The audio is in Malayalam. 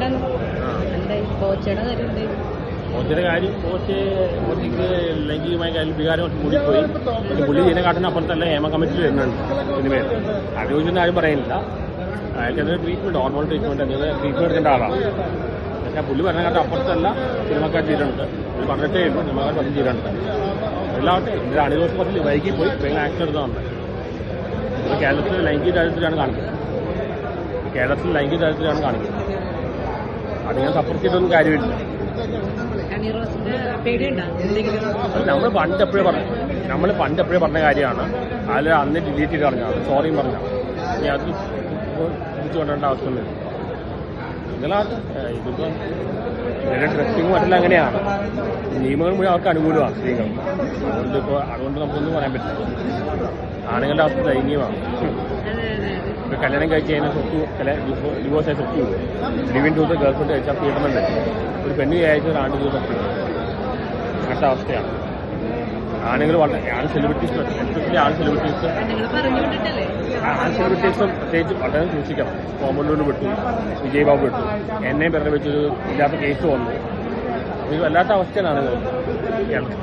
ചേട്ടൻ എന്തായി കോച്ചയുടെ കാര്യം എന്തായി കോച്ചിയുടെ കാര്യം കോച്ച് കോച്ചിക്ക് ലൈംഗികമായ കാര്യം വികാരം കുറച്ച് കൂടിപ്പോയി. പുള്ളി ഇതിനെ കാട്ടിന് അപ്പുറത്തല്ല ഹേമ കമ്മിറ്റിയിൽ വരുന്നുണ്ട് സിനിമയിൽ. ആരോഗ്യം ആരും പറയുന്നില്ല അയാൾക്ക് അതിന് ട്രീറ്റ്മെന്റ് നോർമൽ ട്രീറ്റ്മെന്റ് എന്തെങ്കിലും ട്രീറ്റ്മെന്റ് എടുക്കേണ്ട ആളാണ് പക്ഷേ പുള്ളി പറഞ്ഞ കാട്ട് അപ്പുറത്തല്ല സിനിമക്കാർ ചെയ്തിട്ടുണ്ട്. പുള്ളി പറഞ്ഞിട്ടേ ഉള്ളൂ സിനിമക്കാർ പറഞ്ഞു ചെയ്തിട്ടുണ്ട്. എല്ലാവട്ടെ ഇതിന്റെ അണിദോഷം കുറച്ച് വൈകി പോയി വേഗം ആക്ഷൻ എടുത്തതാണ് കേരളത്തിൽ ലൈംഗിക ചരിത്രത്തിലാണ് കാണിക്കുന്നത് കേരളത്തിൽ ലൈംഗിക ചരിത്രത്തിലാണ് കാണിക്കുന്നത് അത് ഞാൻ സപ്പോർട്ട് ചെയ്തൊന്നും കാര്യമില്ല. നമ്മൾ പണ്ട് എപ്പോഴും പറഞ്ഞു നമ്മൾ പണ്ട് എപ്പോഴും പറഞ്ഞ കാര്യമാണ്. അതിൽ അന്ന് ഡിലീറ്റ് ചെയ്ത് കളഞ്ഞാണ് സോറിയും പറഞ്ഞു ഇനി അത് തിരിച്ചു കൊണ്ടേണ്ട ആവശ്യമൊന്നുമില്ല. നിങ്ങളാട്ട് ഇതിപ്പോൾ ഇതിന്റെ ഡ്രസ്സിങ് മറ്റെല്ലാം അങ്ങനെയാണ്. നിയമങ്ങൾ മുഴുവൻ അവർക്ക് അനുകൂലമാണ് സ്ത്രീകൾ അതുകൊണ്ട് ഇപ്പോൾ അതുകൊണ്ട് നമുക്കൊന്നും പറയാൻ പറ്റില്ല. ആണുങ്ങളുടെ അവസ്ഥ ദയനീയമാണ് അതെ അതെ അതെ ഇപ്പോൾ കല്യാണം കഴിച്ച് കഴിഞ്ഞാൽ സ്വത്ത് ഡിവോഴ്സ് ആയി സ്വത്ത് ലിവിൻ ടു ഗേൾ ഫ്രണ്ട് കഴിച്ചാൽ പീഡനം ഒരു പെണ്ണ് അയച്ച ഒരു ആണ്ട് ദിവസം അങ്ങനത്തെ അവസ്ഥയാണ്. ആണുങ്ങൾ വളരെ ആൺ സെലിബ്രിറ്റീസ് എസ്പെഷ്യലി ആൺ സെലിബ്രിറ്റീസ് ആൺ സെലിബ്രിറ്റീസും പ്രത്യേകിച്ച് വളരെ സൂക്ഷിക്കണം. കോമണ്ടൂർ വിട്ടു വിജയ് ബാബു വിട്ടു എന്നെയും പേരുടെ വെച്ചൊരു ഇല്ലാത്ത കേസ് വന്നു. ഇത് വല്ലാത്ത അവസ്ഥയിലാണ് കേരളത്തിൽ